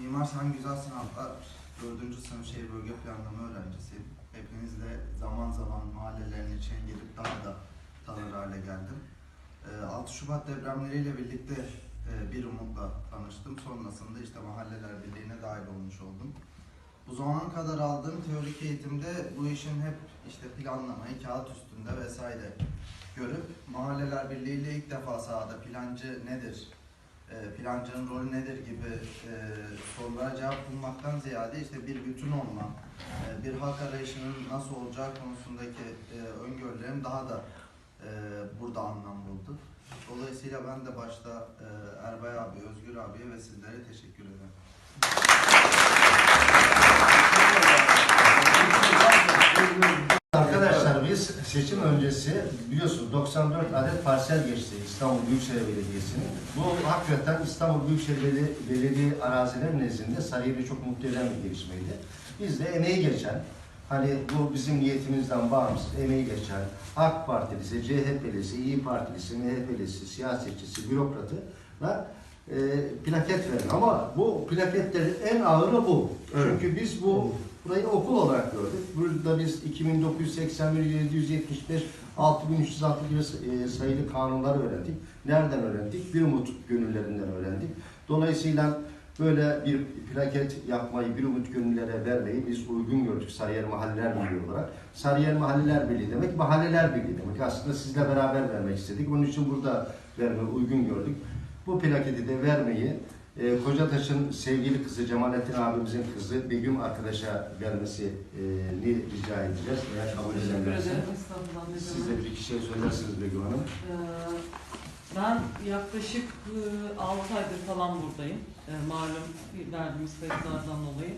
Mimar Sinan Güzel Sanatlar 4. sınıf şehir bölge planlama öğrencisiyim. Hepinizle zaman zaman mahallelerin içine gelip daha da tanır hale geldim. Ee, 6 Şubat depremleriyle birlikte e, bir umutla tanıştım. Sonrasında işte Mahalleler Birliği'ne dahil olmuş oldum. Bu zamana kadar aldığım teorik eğitimde bu işin hep işte planlamayı kağıt üstünde vesaire görüp Mahalleler Birliği ile ilk defa sahada plancı nedir, plancının rolü nedir gibi e, sorulara cevap bulmaktan ziyade işte bir bütün olma, e, bir halk arayışının nasıl olacağı konusundaki e, öngörülerim daha da e, burada anlam buldu. Dolayısıyla ben de başta e, Erbay abi, Özgür abiye ve sizlere teşekkür seçim öncesi biliyorsunuz 94 adet parsel geçti İstanbul Büyükşehir Belediyesi'nin. Bu hakikaten İstanbul Büyükşehir Belediye, Belediye araziler nezdinde Sarıyer'i çok mutlu eden bir gelişmeydi. Biz de emeği geçen, hani bu bizim niyetimizden bağımsız emeği geçen AK Partilisi, CHP'lisi, İyi Partilisi, MHP'lisi, siyasetçisi, bürokratı e, plaket verin. Ama bu plaketlerin en ağırı bu. Çünkü biz bu Burayı okul olarak gördük. Burada biz 2981, 775, 6306 gibi e, sayılı kanunları öğrendik. Nereden öğrendik? Bir umut gönüllerinden öğrendik. Dolayısıyla böyle bir plaket yapmayı, bir umut gönüllere vermeyi biz uygun gördük Sarıyer Mahalleler Birliği olarak. Sarıyer Mahalleler Birliği demek, mahalleler birliği demek. Aslında sizle beraber vermek istedik. Onun için burada vermeyi uygun gördük. Bu plaketi de vermeyi e, Kocataş'ın sevgili kızı Cemalettin abimizin kızı Begüm arkadaşa vermesini rica edeceğiz. Eğer kabul ederlerse. Estağfurullah. ne Siz de bir iki şey söylersiniz Begüm Hanım. Ee, Ben yaklaşık 6 aydır falan buradayım. Ee, Malum verdiğimiz kayıtlardan dolayı.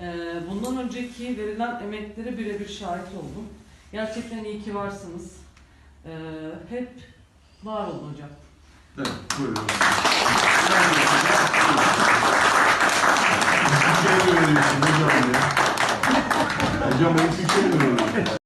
Ee, Bundan önceki verilen emeklere birebir şahit oldum. Gerçekten iyi ki varsınız. Ee, Hep var olun hocam. Evet, buyurun. Bir şey mi veriyorsun hocam ya? Hocam ben hiçbir şey mi